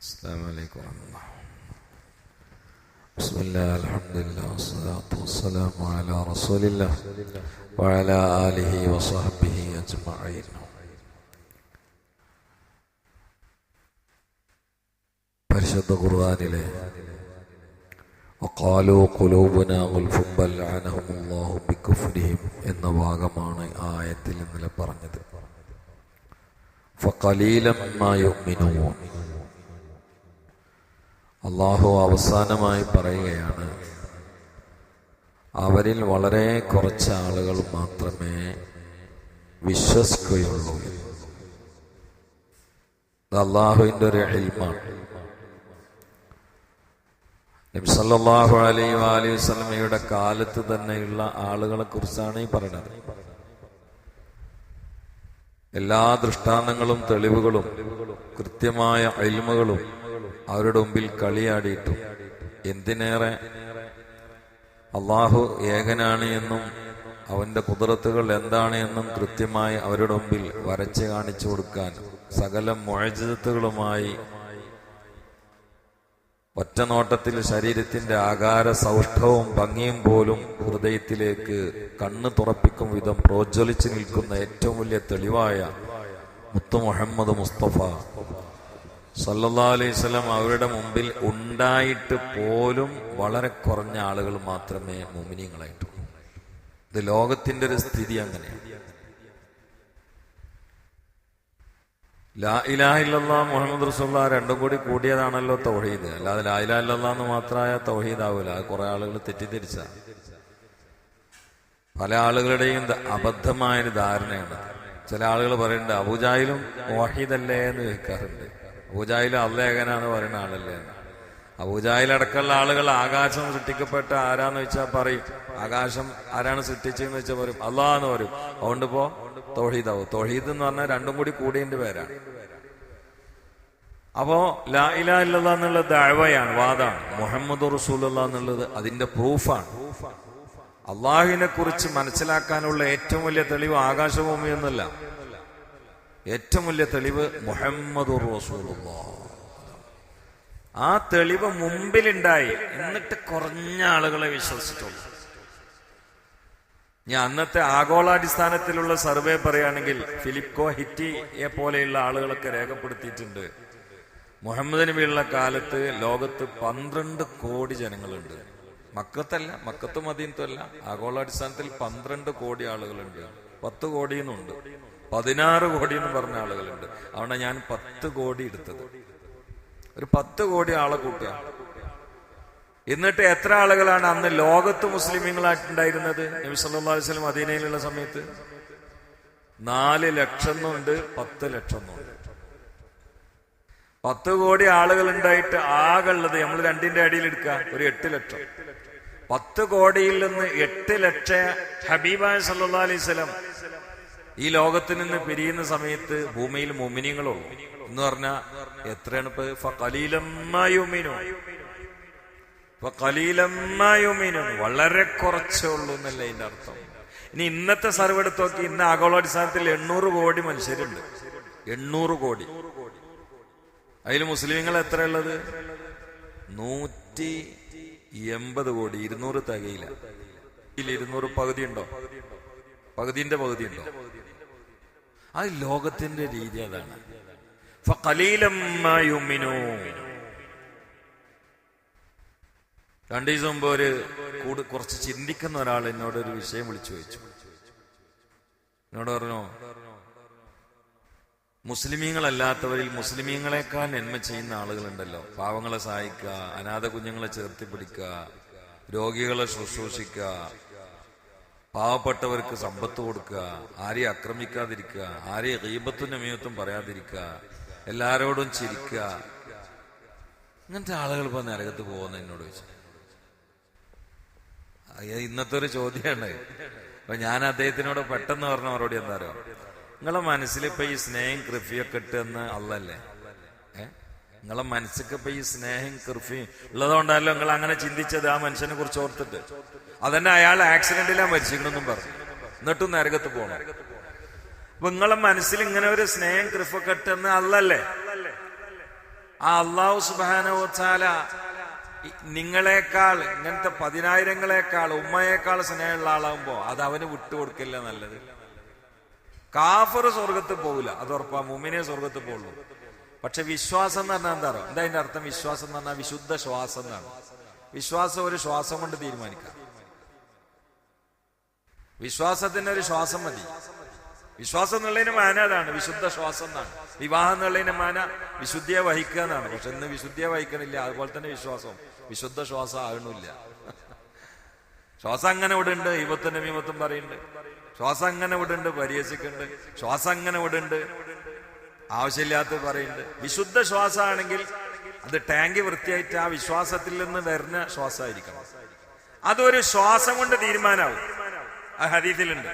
السلام عليكم ورحمة الله بسم الله الحمد لله والصلاة والسلام على رسول الله وعلى آله وصحبه أجمعين പരിശുദ്ധ ഖുർആനിലെ وقالوا قلوبنا غلف بل لعنهم الله بكفرهم എന്ന ഭാഗമാണ് ആയത്തിൽ ഇന്നലെ പറഞ്ഞത് فقليلا ما يؤمنون അള്ളാഹു അവസാനമായി പറയുകയാണ് അവരിൽ വളരെ കുറച്ച് ആളുകൾ മാത്രമേ വിശ്വസിക്കുകയുള്ളൂ. അള്ളാഹുവിന്റെ ഒരു ഹെൽമാണ് നിംസല്ലാഹു അലൈ അലൈഹി വസ്ലമയുടെ കാലത്ത് തന്നെയുള്ള ആളുകളെ കുറിച്ചാണ് ഈ പറയുന്നത്. എല്ലാ ദൃഷ്ടാന്തങ്ങളും തെളിവുകളും കൃത്യമായ അയിൽമകളും അവരുടെ മുമ്പിൽ കളിയാടിയിട്ടും. എന്തിനേറെ? അള്ളാഹു ഏകനാണ് എന്നും അവന്റെ കുതിരത്തുകൾ എന്താണ് എന്നും കൃത്യമായി അവരുടെ മുമ്പിൽ വരച്ച് കാണിച്ചു കൊടുക്കാൻ സകല മുഴജിതത്തുകളുമായി ഒറ്റ നോട്ടത്തിൽ ശരീരത്തിന്റെ ആകാര സൗഷ്ഠവും ഭംഗിയും പോലും ഹൃദയത്തിലേക്ക് കണ്ണ് തുറപ്പിക്കും വിധം പ്രോജ്വലിച്ചു നിൽക്കുന്ന ഏറ്റവും വലിയ തെളിവായ മുത്തു മുഹമ്മദ് മുസ്തഫ. സല്ലല്ലാ അലൈഹി സ്വലം അവരുടെ മുമ്പിൽ ഉണ്ടായിട്ട് പോലും വളരെ കുറഞ്ഞ ആളുകൾ മാത്രമേ മുമിനിയങ്ങളായിട്ടുള്ളൂ ഇത് ലോകത്തിന്റെ ഒരു സ്ഥിതി അങ്ങനെയാണ്. ലാ മുഹമ്മദ് റസൂല്ല രണ്ടും കൂടി കൂടിയതാണല്ലോ തൗഹീദ്. അല്ലാതെ ലാ ഇലാഹ ഇല്ലല്ലാ എന്ന് മാത്രമായ തൗഹീദ് ആവൂല അത് കുറെ ആളുകൾ തെറ്റിദ്ധരിച്ച. പല ആളുകളുടെയും അബദ്ധമായൊരു ധാരണയാണ്. ചില ആളുകൾ പറയുന്നുണ്ട് അബുജായിലും വാഹിദല്ലേ എന്ന് ചോദിക്കാറുണ്ട്. അബൂജാഹിലും അള്ളേഖനാന്ന് പറയുന്ന ആളല്ലേ? അബൂജാഹിലടക്കമുള്ള ആളുകൾ ആകാശം സൃഷ്ടിക്കപ്പെട്ട ആരാന്ന് വെച്ചാൽ പറയും. ആകാശം ആരാണ് സൃഷ്ടിച്ചതെന്ന് വെച്ചാൽ പറയും. അള്ളാഹ് എന്ന് പറയും. അതുകൊണ്ട് ഇപ്പോ തോഹീദാവും. തൊഴീത് എന്ന് പറഞ്ഞാൽ രണ്ടും കൂടി കൂടിയതിന്റെ പേരാണ്. അപ്പോ ലാ ഇലാ ഇല്ലല്ലാ എന്നുള്ള ദഴവയാണ് വാദാണ്. മുഹമ്മദ് റസൂലുള്ള എന്നുള്ളത് അതിന്റെ പ്രൂഫാണ്. അള്ളാഹുവിനെ കുറിച്ച് മനസ്സിലാക്കാനുള്ള ഏറ്റവും വലിയ തെളിവ് ആകാശഭൂമി എന്നല്ല. ഏറ്റവും വലിയ തെളിവ് മുഹമ്മദ് റസൂലുള്ള. ആ തെളിവ് മുമ്പിലുണ്ടായി. എന്നിട്ട് കുറഞ്ഞ ആളുകളെ വിശ്വസിച്ചുള്ളൂ ഞാൻ അന്നത്തെ ആഗോളാടിസ്ഥാനത്തിലുള്ള സർവേ പറയുകയാണെങ്കിൽ ഫിലിപ്കോ ഹിറ്റിയെ പോലെയുള്ള ആളുകളൊക്കെ രേഖപ്പെടുത്തിയിട്ടുണ്ട്. മുഹമ്മദ് നബിയുള്ള കാലത്ത് ലോകത്ത് പന്ത്രണ്ട് കോടി ജനങ്ങളുണ്ട്. മക്കത്തല്ല മക്കത്ത് മദീനത്തല്ല ആഗോളാടിസ്ഥാനത്തിൽ പന്ത്രണ്ട് കോടി ആളുകളുണ്ട്. പത്ത് കോടിയെന്നുണ്ട്. പതിനാറ് കോടി എന്ന് പറഞ്ഞ ആളുകളുണ്ട്. അതുകൊണ്ട് ഞാൻ പത്ത് കോടി എടുത്തത്. ഒരു പത്ത് കോടി ആളെ കൂട്ടുക. എന്നിട്ട് എത്ര ആളുകളാണ് അന്ന് ലോകത്ത് മുസ്ലിമീങ്ങളായിട്ടുണ്ടായിരുന്നത്? നബി സല്ലല്ലാഹു അലൈഹി വസല്ലം മദീനയിലുള്ള സമയത്ത്? നാല് ലക്ഷം എന്നുണ്ട് പത്ത് ലക്ഷം എന്നുണ്ട്. പത്ത് കോടി ആളുകൾ ഉണ്ടായിട്ട് ആകെ ഉള്ളത് നമ്മൾ രണ്ടിന്റെ അടിയിൽ എടുക്കുക ഒരു എട്ട് ലക്ഷം. പത്ത് കോടിയിൽ നിന്ന് എട്ട് ലക്ഷം ഹബീബായ സല്ലാ അലൈഹി ഈ ലോകത്ത് നിന്ന് പിരിയുന്ന സമയത്ത് ഭൂമിയിൽ മുമിനിങ്ങളുള്ളൂ. എന്ന് പറഞ്ഞാൽ എത്രയാണ് ഇപ്പൊ? കലീലമ്മായുമിനു വളരെ കുറച്ചേ ഉള്ളൂ എന്നല്ല ഇതിന്റെ അർത്ഥം. ഇനി ഇന്നത്തെ സർവ എടുത്ത് നോക്കി ഇന്ന് ആഗോളാടിസ്ഥാനത്തിൽ എണ്ണൂറ് കോടി മനുഷ്യരുണ്ട്. എണ്ണൂറ് കോടി. അതിൽ മുസ്ലിങ്ങൾ എത്ര ഉള്ളത്? നൂറ്റി എൺപത് കോടി. ഇരുന്നൂറ് തികയില്ല ഇതിൽ ഇരുന്നൂറ് പകുതി ഉണ്ടോ പകുതിന്റെ പകുതി ഉണ്ടോ അത് ലോകത്തിന്റെ രീതി അതാണ്. രണ്ടു ദിവസം മുമ്പ് ഒരു കൂട് കുറച്ച് ചിന്തിക്കുന്ന ഒരാൾ എന്നോട് ഒരു വിഷയം വിളിച്ചു ചോദിച്ചു. എന്നോട് പറഞ്ഞു മുസ്ലിമീങ്ങളല്ലാത്തവരിൽ മുസ്ലിമീങ്ങളെക്കാൾ നന്മ ചെയ്യുന്ന ആളുകളുണ്ടല്ലോ. പാവങ്ങളെ സഹായിക്കുക അനാഥ കുഞ്ഞുങ്ങളെ ചേർത്തി പിടിക്കുക രോഗികളെ ശുശ്രൂഷിക്കുക പാവപ്പെട്ടവർക്ക് സമ്പത്ത് കൊടുക്കുക ആരെയും ആക്രമിക്കാതിരിക്കുക ആരെയും ഹീമത്തും നമീമത്തും പറയാതിരിക്കുക എല്ലാരോടും ചിരിക്കുക. ഇങ്ങനത്തെ ആളുകൾ ഇപ്പൊ നരകത്ത് പോകുന്ന എന്നോട് ചോദിച്ചു. ഇന്നത്തെ ഒരു ചോദ്യമാണ്. അപ്പൊ ഞാൻ അദ്ദേഹത്തിനോട് പെട്ടെന്ന് പറഞ്ഞ മറുപടി എന്താ പറയുക നിങ്ങളെ മനസ്സിൽ ഇപ്പൊ ഈ സ്നേഹം കൃഫിയൊക്കെ ഇട്ടെന്ന് അല്ലല്ലേ? നിങ്ങളെ മനസ്സിക്ക് ഇപ്പൊ ഈ സ്നേഹം കൃഫി ഉള്ളതുകൊണ്ടല്ലോ നിങ്ങൾ അങ്ങനെ ചിന്തിച്ചത്. ആ മനുഷ്യനെ കുറിച്ച് ഓർത്തിട്ട്. അതന്നെ അയാൾ ആക്സിഡന്റിലാ മരിച്ചിരിക്കണമെന്നും പറഞ്ഞു. എന്നിട്ടും നരകത്ത് പോകണം അപ്പൊ നിങ്ങളെ മനസ്സിൽ ഇങ്ങനെ ഒരു സ്നേഹം കൃഫൊക്കെ ഇട്ടെന്ന് അല്ലല്ലേ ആ അള്ളാഹു സുബാനോച്ചാല നിങ്ങളെക്കാൾ ഇങ്ങനത്തെ പതിനായിരങ്ങളെക്കാൾ ഉമ്മയേക്കാൾ സ്നേഹമുള്ള ആളാകുമ്പോ അത് അവന് വിട്ടുകൊടുക്കില്ല നല്ലത്? കാഫർ സ്വർഗത്ത് പോകില്ല അത് ഉറപ്പാ മുമിനെ സ്വർഗത്ത് പോകുള്ളൂ പക്ഷെ വിശ്വാസം എന്ന് പറഞ്ഞാൽ എന്താ എന്താ അതിന്റെ അർത്ഥം? വിശ്വാസം എന്ന് പറഞ്ഞാൽ വിശുദ്ധ ശ്വാസം എന്നാണ്. വിശ്വാസം ഒരു ശ്വാസം കൊണ്ട് തീരുമാനിക്കാം. വിശ്വാസത്തിന് ഒരു ശ്വാസം മതി. വിശ്വാസം എന്നുള്ളതിന് മാന അതാണ്. വിശുദ്ധ ശ്വാസം എന്നാണ്. വിവാഹം എന്നുള്ളതിന് മാന വിശുദ്ധിയെ വഹിക്കുക എന്നാണ്. പക്ഷെ ഇന്ന് വിശുദ്ധിയെ വഹിക്കണില്ല. അതുപോലെ തന്നെ വിശ്വാസം വിശുദ്ധ ശ്വാസം ആകണില്ല. ശ്വാസം അങ്ങനെ വിടുണ്ട് ഉണ്ട്. ഇവത്തും വിമത്തും പറയുന്നുണ്ട്. ശ്വാസം അങ്ങനെ വിടുണ്ട് പരിഹസിക്കുന്നുണ്ട്. ശ്വാസം അങ്ങനെ ഇവിടെ ഉണ്ട് ആവശ്യമില്ലാത്ത പറയുന്നുണ്ട്. വിശുദ്ധ ശ്വാസമാണെങ്കിൽ അത് ടാങ്ക് വൃത്തിയായിട്ട് ആ വിശ്വാസത്തിൽ നിന്ന് വരുന്ന ശ്വാസമായിരിക്കണം. അതൊരു ശ്വാസം കൊണ്ട് തീരുമാനമാവും. ആ ഹരീതിലുണ്ട്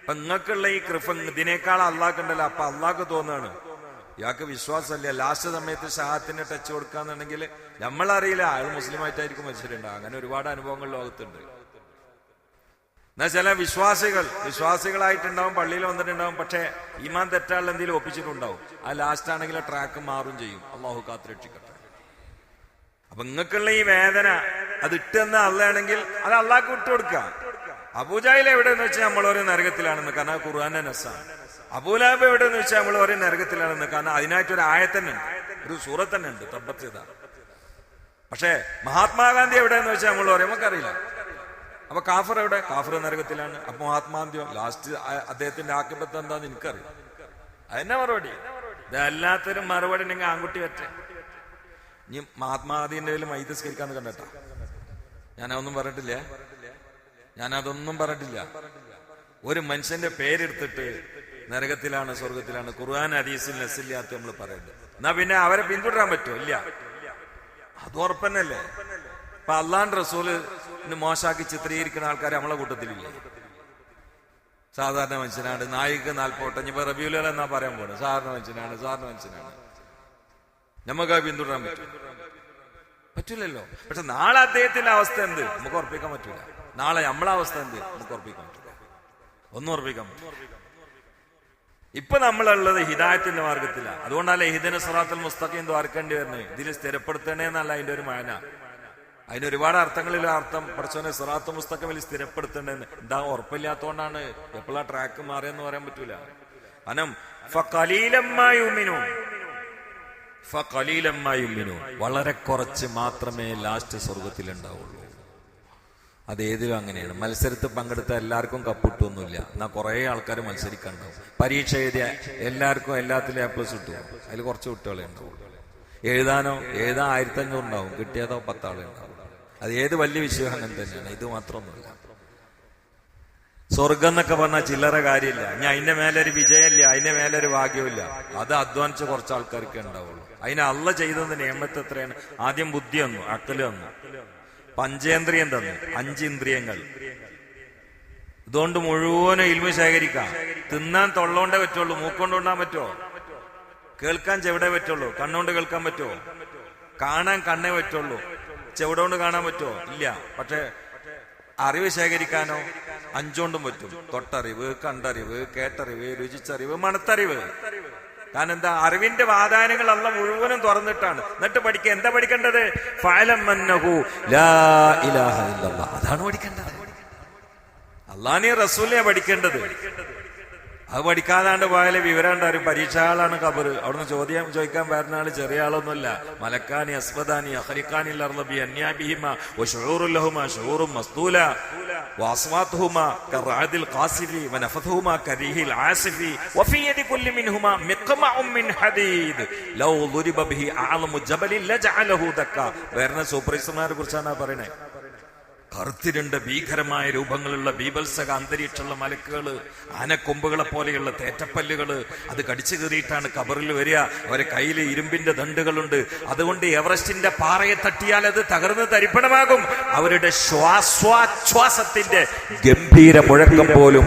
അപ്പൊ നിങ്ങൾക്കുള്ള ഈ കൃപ ഇതിനേക്കാൾ അള്ളാഹ്ക്കുണ്ടല്ലോ അപ്പൊ അള്ളാഹ്ക്ക് തോന്നുകയാണ് ഇയാൾക്ക് വിശ്വാസമല്ല. ലാസ്റ്റ് സമയത്ത് ഷാഹത്തിന് ടച്ച് കൊടുക്കാന്നുണ്ടെങ്കിൽ നമ്മളറിയില്ല. അയാൾ മുസ്ലിമായിട്ടായിരിക്കും മത്സരം മനുഷ്യരുണ്ട് അങ്ങനെ ഒരുപാട് അനുഭവങ്ങൾ ലോകത്തുണ്ട്. എന്നാ ചില വിശ്വാസികൾ വിശ്വാസികളായിട്ടുണ്ടാവും പള്ളിയിൽ വന്നിട്ടുണ്ടാവും പക്ഷേ ഈമാൻ തെറ്റാളിൽ എന്തെങ്കിലും ഒപ്പിച്ചിട്ടുണ്ടാവും. ആ ലാസ്റ്റ് ആണെങ്കിൽ ട്രാക്ക് മാറും ചെയ്യും. അള്ളാഹു കാത്തുരക്ഷിക്കട്ടെ അപ്പൊ നിങ്ങൾക്കുള്ള ഈ വേദന അത് ഇട്ടെന്ന് അള്ളയാണെങ്കിൽ അത് അള്ളാഹ്ക്ക് വിട്ടുകൊടുക്കുക എവിടെ എവിടെയെന്ന് വെച്ചാൽ നമ്മൾ ഒരു നരകത്തിലാണെന്ന് കാരണം ഖുർആാന്റെ നസാണ്. അബൂലാബ് എവിടെയെന്ന് വെച്ചാൽ നമ്മൾ ഒരു നരകത്തിലാണെന്ന് കാരണം അതിനായിട്ട് ഒരു ആയത്തന്നെ ഒരു സൂറത്തന്നെ ഉണ്ട് തബ്ബത്തിത പക്ഷേ മഹാത്മാഗാന്ധി എവിടെയെന്ന് വെച്ചാൽ നമ്മൾ പറയും നമുക്കറിയില്ല. അപ്പൊ കാഫർ എവിടെ? കാഫർ നരകത്തിലാണ്. അപ്പൊ ആത്മാന്ത്യം ലാസ്റ്റ് അദ്ദേഹത്തിന്റെ ആക്കിപ്പത്ത് എന്താന്ന് എനിക്കറിയാം. അതെന്നെ മറുപടി? ഇതല്ലാത്തൊരു മറുപടി നിങ്ങൾ ആൺകുട്ടി വെച്ചേ ഇനി മഹാത്മാഗാന്ധിന്റെ കയ്യിൽ മൈതസ്കരിക്കാന്ന് കണ്ടട്ടാ ഞാനതൊന്നും പറഞ്ഞിട്ടില്ല. ഞാൻ അതൊന്നും പറഞ്ഞിട്ടില്ല. ഒരു മനുഷ്യന്റെ പേരെടുത്തിട്ട് നരകത്തിലാണ് സ്വർഗത്തിലാണ് ഖുർആൻ ഹദീസിൽ നസില്ലാത്ത നമ്മൾ പറയുന്നത് എന്നാ പിന്നെ അവരെ പിന്തുടരാൻ പറ്റുമോ? ഇല്ല. അത് ഉറപ്പന്നല്ലേ? അപ്പൊ അള്ളാൻ റസൂൽ മോശാക്കി ചിത്രീകരിക്കുന്ന ആൾക്കാർ നമ്മളെ കൂട്ടത്തിലില്ലേ? സാധാരണ മനുഷ്യനാണ്. നായിക നാൽപ്പോട്ടം ഇപ്പൊ റബിയുലൽ എന്നാ പറയാൻ പോണത് സാധാരണ മനുഷ്യനാണ് സാധാരണ മനുഷ്യനാണ്. നമുക്ക് പിന്തുടരാൻ പറ്റും. പറ്റില്ലല്ലോ പക്ഷെ നാളെ അദ്ദേഹത്തിന്റെ അവസ്ഥ എന്ത്? നമുക്ക് ഉറപ്പിക്കാൻ പറ്റില്ല നാളെ നമ്മളെ അവസ്ഥ എന്ത്? നമുക്ക് ഉറപ്പിക്കാൻ പറ്റില്ല ഒന്നും ഉറപ്പിക്കാൻ പറ്റില്ല ഇപ്പൊ നമ്മളുള്ളത് ഹിദായത്തിന്റെ മാർഗത്തിലാണ് അതുകൊണ്ടല്ലേ ഹിദന സറാത്തുൽ മുസ്തഖീം ദ്വാർക്കേണ്ടി വരുന്നത്. ഇതിൽ സ്ഥിരപ്പെടുത്തണേന്നല്ല അതിന്റെ ഒരു മാന. അതിന് ഒരുപാട് അർത്ഥങ്ങളിൽ അർത്ഥം. പഠിച്ചോനെ സിറാത്ത് മുസ്തഖമിൽ സ്ഥിരപ്പെടുത്തേണ്ടതെന്ന്. എന്താ ഉറപ്പില്ലാത്തോണ്ടാണ് എപ്പോഴാ ട്രാക്ക് മാറിയെന്ന് പറയാൻ പറ്റൂല. അനം വളരെ കുറച്ച് മാത്രമേ ലാസ്റ്റ് സ്വർഗത്തിൽ ഉണ്ടാവുള്ളൂ അത് ഏതിലും അങ്ങനെയാണ്. മത്സരത്തിൽ പങ്കെടുത്ത എല്ലാവർക്കും കപ്പിട്ടൊന്നുമില്ല എന്നാൽ കുറേ ആൾക്കാർ മത്സരിക്കാനുണ്ടാവും. പരീക്ഷ എഴുതിയ എല്ലാവർക്കും എല്ലാത്തിലും എ പ്ലസ് കിട്ടും. അതിൽ കുറച്ച് കുട്ടികളെ ഉണ്ടാവും എഴുതാനോ എഴുതാൻ ആയിരത്തഞ്ഞൂറ് ഉണ്ടാവും. കിട്ടിയതോ പത്താളെ ഉണ്ടാവും അത് ഏത് വലിയ വിശ്വാസം തന്നെയാണ്. ഇത് മാത്രമൊന്നുമില്ല. സ്വർഗം എന്നൊക്കെ പറഞ്ഞാൽ ചില്ലറ കാര്യമില്ല. ഇനി അതിന്റെ മേലൊരു വിജയമില്ല അതിന്റെ മേലൊരു ഭാഗ്യമില്ല അത് അധ്വാനിച്ച് കുറച്ച് ആൾക്കാർക്ക് ഉണ്ടാവുള്ളൂ. അതിന് അള്ള ചെയ്തത് നിയമത്തെ എത്രയാണ്? ആദ്യം ബുദ്ധി വന്നു അക്കൽ വന്നു പഞ്ചേന്ദ്രിയം തന്നു അഞ്ച് ഇന്ദ്രിയങ്ങൾ ഇതുകൊണ്ട് മുഴുവനും ഇൽമ ശേഖരിക്കാം. തിന്നാൻ തൊള്ളോണ്ടേ പറ്റുള്ളൂ മൂക്കൊണ്ട് കൊണ്ടാൻ പറ്റുമോ കേൾക്കാൻ ചെവിടെ പറ്റുള്ളൂ കണ്ണുകൊണ്ട് കേൾക്കാൻ പറ്റുമോ കാണാൻ കണ്ണേ പറ്റുള്ളൂ. ചെവിടോണ്ട് കാണാൻ പറ്റുമോ? ഇല്ല. പക്ഷെ അറിവ് ശേഖരിക്കാനോ അഞ്ചോണ്ടും പറ്റും. തൊട്ടറിവ് കണ്ടറിവ് കേട്ടറിവ് രുചിച്ചറിവ് മണത്തറിവ്. കാരണം എന്താ? അറിവിന്റെ വാദാനങ്ങൾ അല്ല മുഴുവനും തുറന്നിട്ടാണ്. എന്നിട്ട് പഠിക്കുക എന്താ പഠിക്കേണ്ടത്. അതാണ് പഠിക്കേണ്ടത്. അള്ളാനെ റസൂലിനെ പഠിക്കേണ്ടത്. അത് പഠിക്കാതാണ്ട് പോയാലും വിവരമുണ്ട്. ഒരു പരീക്ഷ ആളാണ് കബർ അവിടുന്ന് ചോദ്യം ചോദിക്കാൻ വരുന്ന ആൾ ചെറിയ ആളൊന്നുമില്ല. മലക്കാനി അസ്മദാനി അഹരിക്കാനി ലർലബി അന്യാബിഹിമ ഷൂറുല്ലഹുമ ഷൂറും മസ്തൂല കറാദിൽ ആസിഫി മിൻ ഹദീദ്. ലൗ ളുരിബ ബിഹി ലജഅലഹു ദക്ക. വരുന്ന സൂപ്പർവൈസർമാരെ കുറിച്ചാണ് പറയുന്നത് കറുത്തിരണ്ട ഭീകരമായ രൂപങ്ങളുള്ള ബീഭത്സക അന്തരീക്ഷമുള്ള മലക്കുകൾ ആനക്കൊമ്പുകളെ പോലെയുള്ള തേറ്റപ്പല്ലുകൾ അത് കടിച്ചു കയറിയിട്ടാണ് കബറിൽ വരിക. അവരെ കയ്യിൽ ഇരുമ്പിന്റെ ദണ്ടുകളുണ്ട്. അതുകൊണ്ട് എവറസ്റ്റിന്റെ പാറയെ തട്ടിയാൽ അത് തകർന്ന് തരിപ്പണമാകും. അവരുടെ ശ്വാസോച്ഛ്വാസത്തിന്റെ ഗംഭീര മുഴക്കം പോലും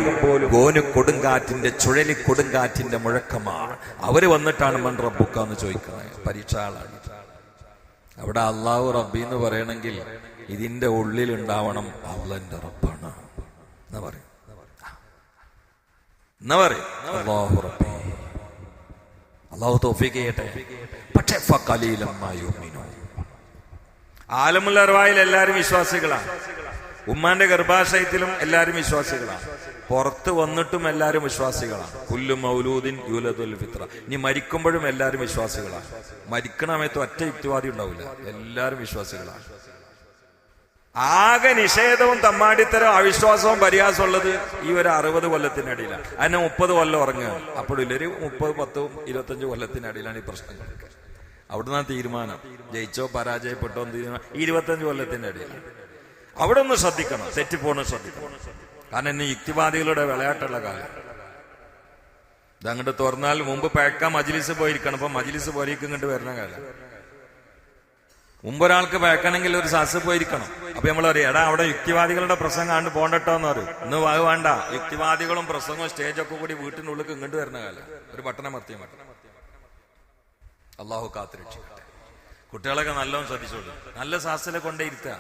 ഗോനു കൊടുങ്കാറ്റിന്റെ ചുഴലി കൊടുങ്കാറ്റിന്റെ മുഴക്കമാണ്. അവർ വന്നിട്ടാണ് മൺ റബ്ബുക്ക എന്ന് ചോദിക്കുന്നത്. പരീക്ഷ ആളാണ്. അവിടെ അള്ളാഹു റബ്ബി എന്ന് പറയണമെങ്കിൽ ഇതിന്റെ ഉള്ളിൽ ഉണ്ടാവണം അള്ളന്റെ റബ്ബാണ്. എന്നാ പറയും? എന്നാ ആലമുൽ അർവായിൽ എല്ലാവരും വിശ്വാസികളാണ് ഉമ്മാന്റെ ഗർഭാശയത്തിലും എല്ലാവരും വിശ്വാസികളാണ് പുറത്ത് വന്നിട്ടും എല്ലാവരും വിശ്വാസികളാണ് കുല്ലു മൗലൂദിൻ യൂലതുൽ ഫിത്ര. ഇനി മരിക്കുമ്പോഴും എല്ലാവരും വിശ്വാസികളാണ് മരിക്കണ ഒറ്റ യുക്തിവാദി ഉണ്ടാവില്ല എല്ലാവരും വിശ്വാസികളാണ് ആകെ നിഷേധവും തമ്മാടിത്തരവും അവിശ്വാസവും പരിഹാസവും ഉള്ളത് ഈ ഒരു അറുപത് കൊല്ലത്തിനടിയിലാണ്. അതിനെ മുപ്പത് കൊല്ലം ഉറങ്ങുക. അപ്പോഴില്ല ഒരു മുപ്പത് പത്തും ഇരുപത്തഞ്ച് കൊല്ലത്തിനടിയിലാണ് ഈ പ്രശ്നങ്ങൾ അവിടുന്ന് തീരുമാനം. ജയിച്ചോ പരാജയപ്പെട്ടോ തീരുമാനം ഇരുപത്തഞ്ച് കൊല്ലത്തിന്റെ അടിയിലാണ് അവിടെ ഒന്ന് ശ്രദ്ധിക്കണം. തെറ്റിപ്പോണ ശ്രദ്ധിക്കണം. കാരണം ഇന്ന് യുക്തിവാദികളുടെ വിളയാട്ടുള്ള കാലം. ഇതങ്ങോട്ട് തുറന്നാൽ മുമ്പ് പേക്ക മജിലിസ് പോയിരിക്കണം. അപ്പൊ മജിലിസ് പോലേക്ക് ഇങ്ങോട്ട് വരുന്ന കാലം. മുമ്പ് ഒരാൾക്ക് പേക്കണമെങ്കിൽ ഒരു സസ് പോയിരിക്കണം. അപ്പൊ നമ്മൾ പറയും എടാ അവിടെ യുക്തിവാദികളുടെ പ്രസംഗം കണ്ട് പോണ്ടട്ടോ എന്ന് പറയും. ഇന്ന് അത് വേണ്ട. യുക്തിവാദികളും പ്രസംഗവും സ്റ്റേജൊക്കെ കൂടി വീട്ടിനുള്ളിൽ ഇങ്ങോട്ട് വരുന്ന കാലം. ഒരു പട്ടണം മത്തിയ മട്ടണം അള്ളാഹു കാത്തിരക്ഷ കുട്ടികളൊക്കെ നല്ലോണം ശ്രദ്ധിച്ചോളൂ. നല്ല സാസിലെ കൊണ്ടേ ഇരുത്തുക.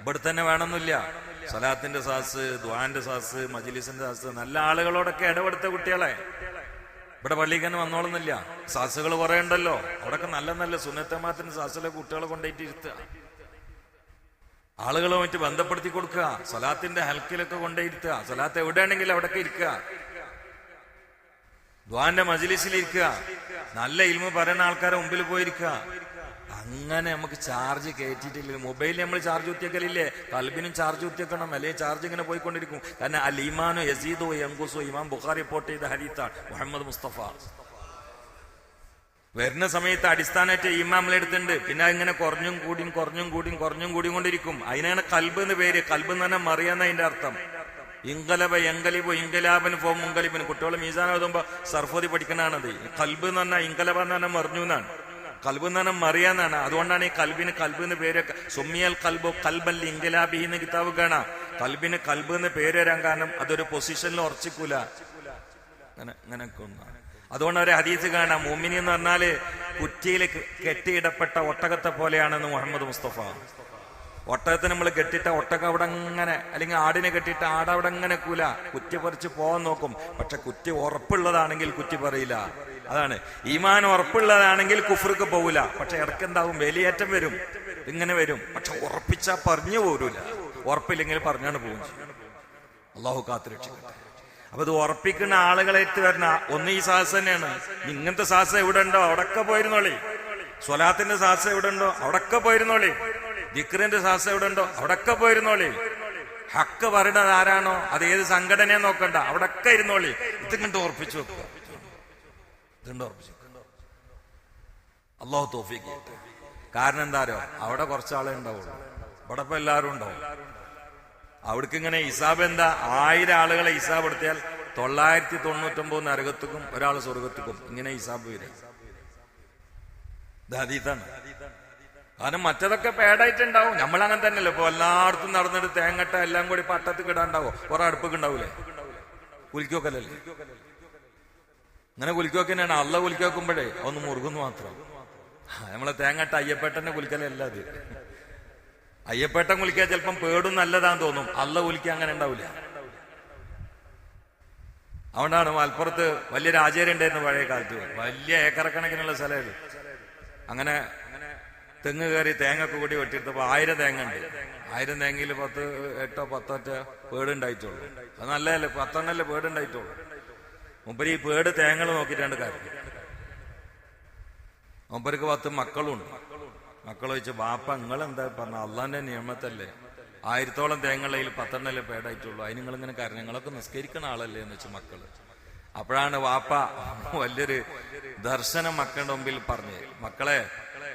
ഇവിടെ തന്നെ വേണമെന്നില്ല സലാത്തിന്റെ സാസ് ദ്വാന്റെ സാസ് മജിലിസിന്റെ സാസ് നല്ല ആളുകളോടൊക്കെ ഇടപെടുത്ത കുട്ടികളെ. ഇവിടെ പള്ളിക്ക് തന്നെ വന്നോളുന്നില്ല. സാസുകൾ കുറെ ഉണ്ടല്ലോ. അവിടെയൊക്കെ നല്ല നല്ല സുന്നത്തമാത്തിന് സാസിലെ കുട്ടികളെ കൊണ്ടുപോയിട്ട് ഇരുത്തുക ആളുകളുമായിട്ട് ബന്ധപ്പെടുത്തി കൊടുക്കുക. സലാത്തിന്റെ ഹൽക്കിലൊക്കെ കൊണ്ടുപോയിരുത്തുക സലാത്ത് എവിടെയാണെങ്കിലും അവിടെയൊക്കെ ഇരിക്കുക. ദ്വാന്റെ മജിലിസിൽ ഇരിക്കുക നല്ല ഇൽമ പറയുന്ന ആൾക്കാരെ മുമ്പിൽ പോയിരിക്കുക. അങ്ങനെ നമുക്ക് ചാർജ് കയറ്റിയിട്ടില്ല മൊബൈലിൽ നമ്മൾ ചാർജ് കുത്തിയേക്കലില്ലേ കൽബിനും ചാർജ് കുത്തിയേക്കണം അല്ലെങ്കിൽ ചാർജ് ഇങ്ങനെ പോയിക്കൊണ്ടിരിക്കും. കാരണം അൽ ഈമാനോ യസീദോ യങ്കുസോ ഇമാം ബുഖാർ റിപ്പോർട്ട് ചെയ്ത ഹരീത്താണ് മുഹമ്മദ് മുസ്തഫ. വരുന്ന സമയത്ത് അടിസ്ഥാനമായിട്ട് ഈമാമിലെടുത്തുണ്ട് പിന്നെ ഇങ്ങനെ കുറഞ്ഞും കൂടിയും കുറഞ്ഞും കൂടിയും കുറഞ്ഞും കൂടിയും കൊണ്ടിരിക്കും. അതിനാണ് കൽബ് എന്ന് പേര്. കൽബ് എന്ന് പറഞ്ഞാൽ മറിയാന്ന അതിന്റെ അർത്ഥം. ഇങ്കലബ എങ്കലിബോ ഇങ്കലാബൻ ഫോ മുങ്കലിബിന് കുട്ടികൾ മീസാൻ ഓതുമ്പോ സർഫോതി പഠിക്കണാണത് കൽബ് എന്ന് പറഞ്ഞാൽ ഇംഗലബ എന്ന് പറഞ്ഞാൽ മറിഞ്ഞു എന്നാണ്. കൽബ് പറഞ്ഞാൽ മറിയാന്നാണ്. അതുകൊണ്ടാണ് ഈ കൽബിന് കൽബ് എന്ന് പേരൊക്കെ സുമിയൽ കൽബോ കൽബല്ല ഇംഗലാബി എന്ന് കിതാബ് കാണാം. കൽബിന് കൽബ് എന്ന് പേര് വരാൻ കാരണം അതൊരു പൊസിഷനിൽ ഉറച്ചിക്കൂല. അങ്ങനെ അതുകൊണ്ട് ഒരു ഹദീസ് കാണാം. മോമിനി എന്ന് പറഞ്ഞാൽ കുറ്റിയിൽ കെട്ടിയിടപ്പെട്ട ഒട്ടകത്തെ പോലെയാണെന്ന് മുഹമ്മദ് മുസ്തഫ. ഒട്ടകത്തെ നമ്മൾ കെട്ടിട്ട ഒട്ടക അവിടെ അങ്ങനെ അല്ലെങ്കിൽ ആടിനെ കെട്ടിട്ട ആട് അവിടെ അങ്ങനെ കൂല. കുറ്റി പറിച്ച് പോകാൻ നോക്കും. പക്ഷെ കുറ്റി ഉറപ്പുള്ളതാണെങ്കിൽ കുറ്റി പറയില്ല. അതാണ്. ഈമാൻ ഉറപ്പുള്ളതാണെങ്കിൽ കുഫർക്ക് പോകില്ല പക്ഷെ ഇടയ്ക്ക് എന്താവും വേലിയേറ്റം വരും. ഇങ്ങനെ വരും. പക്ഷെ ഉറപ്പിച്ചാ പറഞ്ഞു പോരൂല. ഉറപ്പില്ലെങ്കിൽ പറഞ്ഞാണ് പോകും അള്ളാഹു കാത്തുരക്ഷിക്കട്ടെ അപ്പൊ ഇത് ഉറപ്പിക്കുന്ന ആളുകളേറ്റ് വരുന്ന ഒന്ന് ഈ സാഹസ് തന്നെയാണ്. ഇങ്ങനത്തെ സാഹസം എവിടെ ഉണ്ടോ? അവിടൊക്കെ പോയിരുന്നോളി. സ്വലാത്തിന്റെ സാഹസം എവിടെ ഉണ്ടോ? അവിടൊക്കെ പോയിരുന്നോളി. ദിക്റിന്റെ സാഹസം എവിടെ ഉണ്ടോ? അവിടൊക്കെ പോയിരുന്നോളി. ഹക്ക് പറയുന്നത് ആരാണോ? അത് ഏത് സംഘടനയെ നോക്കണ്ട. അവിടൊക്കെ ഇരുന്നോളി. ഇത് കണ്ട് ഉറപ്പിച്ചു വെക്കുക. ഇതുണ്ട് അള്ളാഹു തോഫിക്ക്. കാരണം എന്താരോ അവിടെ കുറച്ചാളേ ഉണ്ടാവുള്ളൂ. ഇവിടെ ഇപ്പൊ എല്ലാവരും ഉണ്ടാവും. അവിടേക്ക് ഇങ്ങനെ ഹിസാബ് എന്താ? ആയിരം ആളുകളെ ഹിസാബ് എടുത്തിയാൽ തൊള്ളായിരത്തി തൊണ്ണൂറ്റൊമ്പത് നരകത്തുക്കും ഒരാൾ സ്വർഗത്തുക്കും. ഇങ്ങനെ ഹിസാബ് വരും ഹദീത്താണ്. കാരണം മറ്റതൊക്കെ പേടായിട്ടുണ്ടാവും. നമ്മൾ അങ്ങനെ തന്നെയല്ലേ? ഇപ്പൊ എല്ലായിടത്തും നടന്നിട്ട് തേങ്ങട്ട എല്ലാം കൂടി പട്ടത്ത് കിടാണ്ടാവോ? കുറെ അടുപ്പൊക്കെ ഉണ്ടാവൂലേ? ഇങ്ങനെ കുലിക്കൊക്കെ തന്നെയാണ്. അള്ള കുലിക്കോക്കുമ്പോഴേ ഒന്ന് മുറുകുന്നു മാത്രം. നമ്മളെ തേങ്ങട്ട അയ്യപ്പേട്ടനെ കുലിക്കലല്ല അത്. അയ്യപ്പേട്ടൻ കുലിക്കാൻ ചിലപ്പം പേടും നല്ലതാന്ന് തോന്നും. അള്ള കുലിക്കാൻ അങ്ങനെ ഉണ്ടാവില്ല അതുകൊണ്ടാണ് മലപ്പുറത്ത് വലിയ രാജേരി ഉണ്ടായിരുന്നു പഴയ കാലത്ത്. വലിയ ഏക്കറക്കണക്കിനുള്ള സ്ഥലമായിരുന്നു അങ്ങനെ തെങ്ങ് കയറി തേങ്ങ ഒക്കെ കൂടി വെട്ടിയെടുത്തപ്പോ ആയിരം തേങ്ങ ഉണ്ട്. ആയിരം തേങ്ങയിൽ പത്ത് എട്ടോ പത്തോ ഒറ്റ പേടുണ്ടായിട്ടുള്ളൂ. അത് നല്ലതല്ലേ പത്തെണ്ണല്ലേ പേടുണ്ടായിട്ടുള്ളൂ. മുമ്പര് ഈ പേട് തേങ്ങൾ നോക്കിയിട്ടാണ് കാര്യം. മുമ്പർക്ക് പത്ത് മക്കളും ഉണ്ട് മക്കൾ ചോദിച്ചു ബാപ്പ നിങ്ങൾ എന്താ പറഞ്ഞ? അള്ളാന്റെ നിയമത്തല്ലേ? ആയിരത്തോളം തേങ്ങളിൽ പത്തെണ്ണല്ലേ പേടായിട്ടുള്ളൂ. അതിന് നിങ്ങൾ ഇങ്ങനെ കാര്യം നിങ്ങളൊക്കെ നിസ്കരിക്കുന്ന ആളല്ലേ? എന്ന് വെച്ച് മക്കൾ. അപ്പോഴാണ് വാപ്പ വലിയൊരു ദർശനം മക്കളുടെ മുമ്പിൽ പറഞ്ഞു മക്കളെ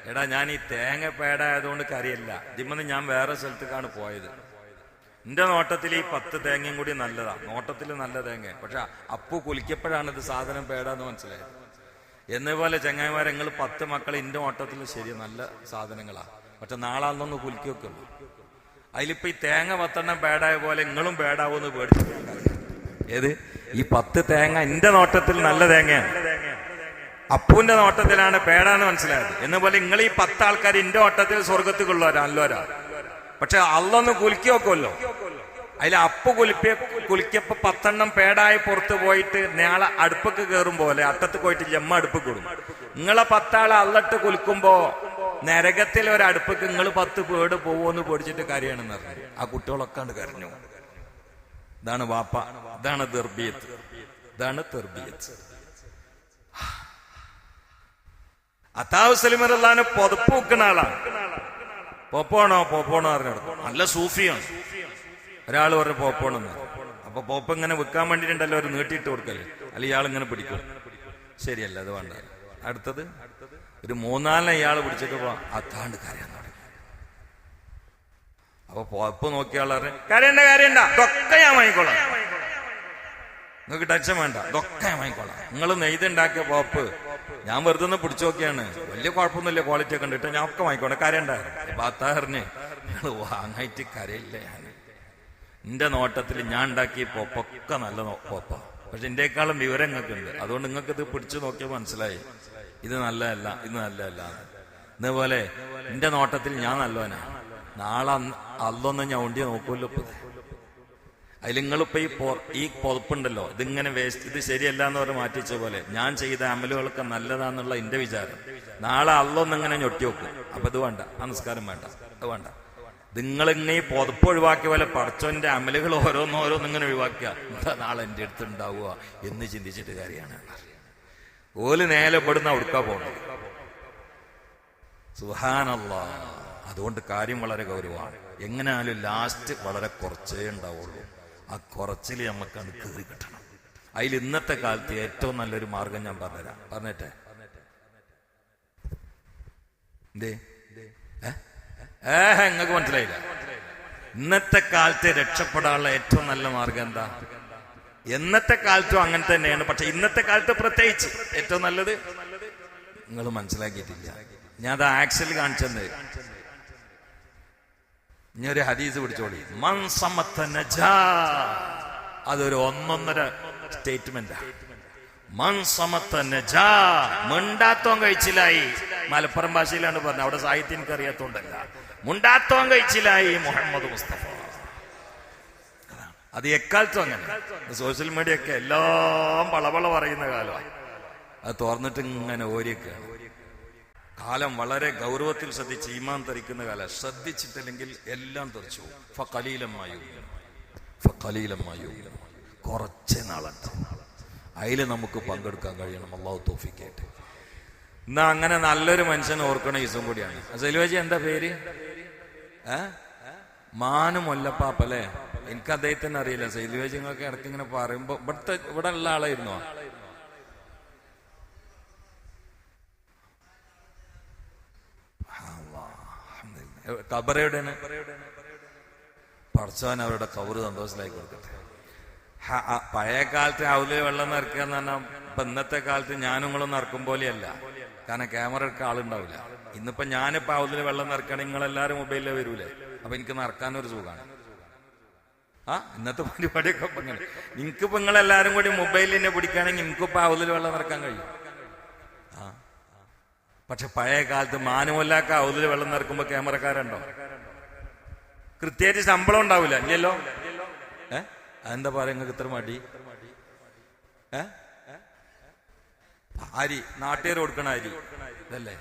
എടാ ഞാൻ ഈ തേങ്ങ പേടായതുകൊണ്ട് കറിയല്ല ഇതിമെന്ന് ഞാൻ വേറെ സ്ഥലത്തേക്കാണ് പോയത്. എന്റെ നോട്ടത്തിൽ ഈ പത്ത് തേങ്ങയും കൂടി നല്ലതാ. നോട്ടത്തിൽ നല്ല തേങ്ങ. പക്ഷെ അപ്പു കുലിക്കപ്പോഴാണ് ഇത് സാധനം പേടാന്ന് മനസ്സിലായത്. എന്നപോലെ ചങ്ങായിമാരെ നിങ്ങൾ പത്ത് മക്കൾ എന്റെ ഓട്ടത്തിൽ ശരി നല്ല സാധനങ്ങളാ. പക്ഷെ നാളെ അന്നൊന്ന് കുലുക്കി വെക്കുള്ളൂ. അതിലിപ്പോ ഈ തേങ്ങ പത്തെണ്ണം പേടായ പോലെ നിങ്ങളും പേടാവൂന്ന് പേടിച്ചു ഏത്? ഈ പത്ത് തേങ്ങ എന്റെ നോട്ടത്തിൽ നല്ല തേങ്ങയാണ്. അപ്പുവിന്റെ നോട്ടത്തിലാണ് പേടാന്ന് മനസ്സിലായത്. എന്നുപോലെ നിങ്ങൾ ഈ പത്ത് ആൾക്കാർ എന്റെ ഓട്ടത്തിൽ സ്വർഗത്തിൽ കൊള്ളുവരാ നല്ലോരാ പക്ഷെ അള്ളൊന്ന് കുലുക്കി വെക്കുമല്ലോ അതിൽ അപ്പ് കുലിപ്പിയ കുലിക്കപ്പോ പത്തെണ്ണം പേടായി പുറത്ത് പോയിട്ട് നാളെ അടുപ്പൊക്കെ കയറും പോലെ അട്ടത്ത് പോയിട്ട് ജമ്മ അടുപ്പ് കൂടും. നിങ്ങളെ പത്താളെ അള്ളട്ട് കുലിക്കുമ്പോ ഒരു അടുപ്പക്ക് നിങ്ങൾ പത്ത് പേട് പോവോന്ന് പേടിച്ചിട്ട് കാര്യമാണെന്ന് പറഞ്ഞു ആ കുട്ടികളൊക്കെ കരഞ്ഞു. ഇതാണ് വാപ്പ ഇതാണ് ദർബിയത്ത്. ഇതാണ് തെർബിയത്ത് അത്താവ് സലിമർ അല്ലാന്ന് പുതപ്പ് വെക്കുന്ന ആളാണ്. പോപ്പോണോ? പോപ്പോണോ അറിഞ്ഞെടുത്തു. നല്ല സൂഫിയാണ്. ഒരാൾ പറഞ്ഞു പോപ്പോണെന്ന് അപ്പൊ പോപ്പ് ഇങ്ങനെ വിൽക്കാൻ വേണ്ടിയിട്ടുണ്ടല്ലോ ഒരു നീട്ടിയിട്ട് കൊടുക്കല്ലേ അല്ല ഇയാൾ ഇങ്ങനെ പിടിക്കും. ശരിയല്ല അത് വേണ്ട. അടുത്തത് ഒരു മൂന്നാലിനെ ഇയാൾ പിടിച്ചിട്ട് അത്താണ്ട് കരയാൻ തുടങ്ങി. അപ്പൊ പോപ്പ് നോക്കിയ ആളെ കരയണ്ട കരയണ്ട. ഇതൊക്കെ ഞാൻ വാങ്ങിക്കോളാം. നിങ്ങൾക്ക് ടച്ച് വേണ്ട. ഇതൊക്കെ വാങ്ങിക്കോളാം. നിങ്ങൾ നെയ്തുണ്ടാക്കിയ പോപ്പ് ഞാൻ വെറുതെ ഒന്ന് പിടിച്ചു നോക്കിയാണ്. വലിയ കുഴപ്പമൊന്നുമില്ല ക്വാളിറ്റി ഒക്കെ കണ്ടിട്ട്. ഞാൻ ഒക്കെ വാങ്ങിക്കോട്ടെ. കരയണ്ട ബാത്താറിന് നിങ്ങൾ വാങ്ങായിട്ട് കരയില്ല ഞാൻ നോട്ടത്തിൽ ഞാൻ ഉണ്ടാക്കിയ പോപ്പൊക്കെ നല്ല പോപ്പ. പക്ഷെ എന്റെക്കാളും വിവരം നിങ്ങൾക്കുണ്ട് അതുകൊണ്ട് നിങ്ങൾക്ക് ഇത് പിടിച്ചു നോക്കിയാൽ മനസ്സിലായി. ഇത് നല്ലതല്ല ഇത് നല്ലതല്ല. ഇതേപോലെ എന്റെ നോട്ടത്തിൽ ഞാൻ നല്ലവനാ. നാളെ അല്ലൊന്ന് ഞാൻ ഉണ്ടിയ നോക്കൂല്ലോ ഇപ്പൊ. അതിൽ നിങ്ങളിപ്പോ ഈ പൊ- ഈ പുതപ്പുണ്ടല്ലോ. ഇതിങ്ങനെ വേസ്റ്റ് ഇത് ശരിയല്ല എന്ന് പറഞ്ഞ് മാറ്റിച്ച പോലെ. ഞാൻ ചെയ്ത അമലുകളൊക്കെ നല്ലതാന്നുള്ള എന്റെ വിചാരം. നാളെ അള്ളൊന്നും ഇങ്ങനെ ഞൊട്ടി വെക്കും അപ്പൊ ഇത് വേണ്ട. ആ വേണ്ട. അത് വേണ്ട. നിങ്ങൾ ഇങ്ങനെ ഈ പുതപ്പ് ഒഴിവാക്കിയ പോലെ പടച്ചോന്റെ അമലുകൾ ഓരോന്നോരോന്നും ഇങ്ങനെ ഒഴിവാക്കുക. എന്താ നാളെ എന്റെ അടുത്ത് ഉണ്ടാവുക എന്ന് ചിന്തിച്ചിട്ട് കാര്യമാണ്. ഓൽ നേരെ പെടുന്ന ഉടുക്ക പോകണം സുഹാനല്ല അതുകൊണ്ട് കാര്യം വളരെ ഗൗരവമാണ്. എങ്ങനെയാലും ലാസ്റ്റ് വളരെ കുറച്ചേ ഉണ്ടാവുള്ളൂ. ആ കുറച്ചിൽ നമുക്കാണ് കയറി കിട്ടണം. അതിൽ ഇന്നത്തെ കാലത്ത് ഏറ്റവും നല്ലൊരു മാർഗം ഞാൻ പറഞ്ഞുതരാം. പറഞ്ഞേട്ടെ? എന്തേ? നിങ്ങൾക്ക് മനസ്സിലായില്ല? ഇന്നത്തെ കാലത്തെ രക്ഷപ്പെടാനുള്ള ഏറ്റവും നല്ല മാർഗം എന്താ? എന്നത്തെ കാലത്തും അങ്ങനെ തന്നെയാണ്. പക്ഷെ ഇന്നത്തെ കാലത്ത് പ്രത്യേകിച്ച് ഏറ്റവും നല്ലത്? നിങ്ങൾ മനസ്സിലാക്കിയിട്ടില്ല. ഞാൻ അത് ആക്സിൽ കാണിച്ചെന്ന്. ഇനി ഒരു ഹദീസ് പിടിച്ചോളി. മൻ സമത്ത നജാ. അതൊരു ഒന്നൊന്നര സ്റ്റേറ്റ്മെന്റാ. മൻ സമത്ത നജാ. മുണ്ടാത്തോൻ കഴിച്ചിലായി. മലപ്പുറം ഭാഷയിലാണ് പറഞ്ഞത്. അവിടെ സാഹിത്യം എനിക്ക് അറിയാത്തോണ്ടല്ല. മുണ്ടാത്തോൻ കഴിച്ചിലായി മുഹമ്മദ് മുസ്തഫ. അത് എക്കാലത്തും അങ്ങനെ. സോഷ്യൽ മീഡിയ ഒക്കെ എല്ലാം വളവള പറയുന്ന കാലമാണ്. അത് തുറന്നിട്ട് ഇങ്ങനെ ഓരിയൊക്കെയാണ് കാലം വളരെ ഗൗരവത്തിൽ ശ്രദ്ധിച്ച് ഈമാൻ തെറിക്കുന്ന കാലം. ശ്രദ്ധിച്ചിട്ടില്ലെങ്കിൽ എല്ലാം തെറിച്ചു ഫലീലമായു നാളത്തെ. അതിൽ നമുക്ക് പങ്കെടുക്കാൻ കഴിയണം. അള്ളാഹു തോഫിക്കായിട്ട് എന്നാ അങ്ങനെ നല്ലൊരു മനുഷ്യനെ ഓർക്കണ ഈസും കൂടിയാണ്. സെലുവജി എന്താ പേര്? മാനു മുല്ലപ്പാപ്പല്ലേ? എനിക്ക് അദ്ദേഹത്തിന് അറിയില്ല സെലുവജിങ്ങൾക്ക് ഇടയ്ക്ക് ഇങ്ങനെ പറയുമ്പോ ഇവിടുത്തെ ഇവിടെ ഉള്ള ആളായിരുന്നോ? കബറയുടെയാണ് പറച്ചവൻ അവരുടെ കവറ് സന്തോഷത്തിലായി കൊടുക്കട്ടെ. പഴയ കാലത്ത് അവൽ വെള്ളം നിറക്കുക എന്ന് പറഞ്ഞാൽ ഇപ്പൊ ഇന്നത്തെ കാലത്ത് ഞാനും നിങ്ങളും നിറക്കും പോലെയല്ല. കാരണം ക്യാമറ എടുക്കാൻ ആളുണ്ടാവില്ല. ഇന്നിപ്പോ ഞാനിപ്പോ അവലിൽ വെള്ളം നിറക്കുകയാണെങ്കിൽ നിങ്ങളെല്ലാരും മൊബൈലിൽ വരൂലേ. അപ്പൊ എനിക്ക് നിറക്കാനൊരു സുഖമാണ് ആ ഇന്നത്തെ പരിപാടിയൊക്കെ ഇങ്ങനെ. നിങ്ങൾക്കിപ്പോ നിങ്ങളെല്ലാരും കൂടി മൊബൈലിൽ തന്നെ പിടിക്കുകയാണെങ്കിൽ നിങ്ങൾക്കിപ്പോ അവലിൽ വെള്ളം നിറക്കാൻ കഴിയും. പക്ഷെ പഴയ കാലത്ത് മാനുമല്ലാക്ക അവലിൽ വെള്ളം നിറക്കുമ്പോ ക്യാമറക്കാരുണ്ടോ? കൃത്യമായിട്ട് ശമ്പളം ഉണ്ടാവില്ല ഇല്ലല്ലോ? ഏ? അതെന്താ പറയാ നിങ്ങൾക്ക് ഇത്ര മടി? ഏ? അരി നാട്ടുകാർ കൊടുക്കണ അരി ഇതല്ലേ?